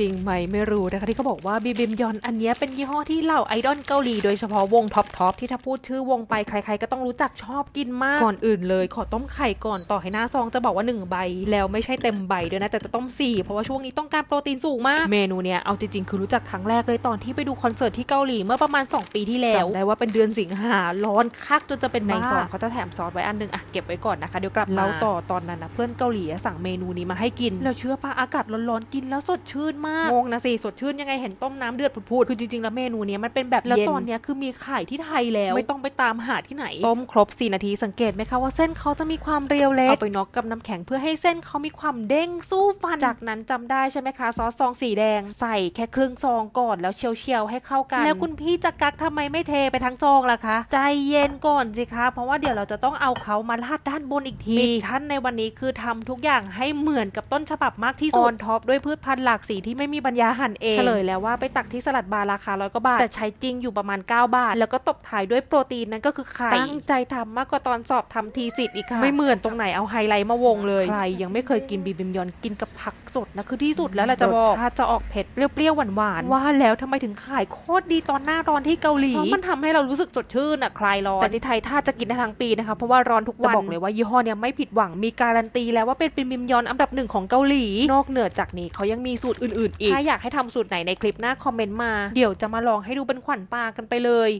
จริงไหมไม่รู้นะคะที่เขาบอกว่าบีบิมยอนอันเนี้ยเป็นยี่ห้อที่เหล่าไอดอลเกาหลีโดยเฉพาะวงท็อปทอปที่ถ้าพูดชื่อวงไปใคร ๆ ก็ต้องรู้จักชอบกินมาก ก่อนอื่นเลย ขอต้มไข่ก่อนต่อให้หน้าซองจะบอกว่า 1 ใบ แล้วไม่ใช่เต็มใบด้วยนะแต่จะต้ม 4 เพราะว่าช่วงนี้ต้องการโปรตีนสูงมาก เมนูเนี้ยเอาจริง ๆ คือรู้จักครั้งแรกเลยตอนที่ไปดูคอนเสิร์ตที่เกาหลีเมื่อประมาณ 2 ปีที่แล้วจำได้ว่าเป็นเดือนสิงหาร้อนคักจนจะเป็นในซองเขาจะแถมซอสไว้อันหนึงอะเก็บไว้ก่อนนะคะเดี๋ยวกลับมาเล่าต่อตอนนั้นนะเพื่อนเกาหลีอะสั่งเมนูนี้มาให้กินแล้วเชื่อปะอากาศร้อนๆกินแล้วสดชื่นมากงงนะสิสดชื่นยังไงเห็นต้มน้ำเดือดพูดๆคือจริงๆแล้วเมนูเนี้ยมันเป็นแบบแล้วตอนเนี้ยคือมีขายที่ไทยแล้ว ไม่ต้องไปตามหาที่ไหน ต้มครบ 4 นาทีสังเกตไหมคะว่าเส้นเขาจะมีความเรียวเล็กเอาไปน็อกกับน้ำแข็งเพื่อให้เส้นเขามีความเด้งสู้ฟันจากนั้นจำได้ใช่ไหมคะซอสซองสีแดงใส่แค่ครึ่งซองก่อนแล้วเชียวๆให้เข้ากันแล้วคุณพี่จะกักทำไมไม่เทไปทั้งซองล่ะคะ ใจเย็นก่อนสิคะเพราะว่าเดี๋ยวเราจะต้องเอาเขามาราดด้านบนอีกทีมิชชั่นในวันนี้คือทำทุกอย่างให้เหมือนกับต้นฉบับมากที่สุดออนท็อปด้วยพืชพันธุ์หลากสีที่ไม่มีปัญญาหั่นเอง เฉลยแล้วว่าไปตักที่สลัดบาร์ราคาร้อยกว่าบาท แต่ใช้จริงอยู่ประมาณ 9 บาท แล้วก็ตบท้ายด้วยโปรตีนนั่นก็คือไข่ตั้งใจทำมากกว่าตอนสอบทำทีสิทธ์อีกค่ะ ไม่เหมือนตรงไหนเอาไฮไลท์มาวงเลย ใครยังไม่เคยกินบีบิมยอนกินกับผักสดนะคือที่สุดแล้วแหละจะบอกรสชาติจะออกเผ็ดเปรี้ยวๆหวานๆว่าแล้วทำไมถึงขายโคตรดีตอนหน้าร้อนที่เกาหลีเพราะมันทำให้เรารู้สึกสดชื่นอะคลายร้อนแต่ที่ไทยถ้าจะกินได้ทั้งปีนะคะเพราะว่าร้อนทุกวันบอกเลยว่ายี่ห้อเนี้ยไม่ผิดหวังมีการันตีแล้วว่าเป็นบิมยอนอันดับหนึ่งของเกาหลี นอกเหนือจากนี้เขายังมีสูตรอื่นๆอีก ถ้าอยากให้ทำสูตรไหนในคลิปหน้าคอมเมนต์มา เดี๋ยวจะมาลองให้ดูเป็นขวัญตากันไปเลย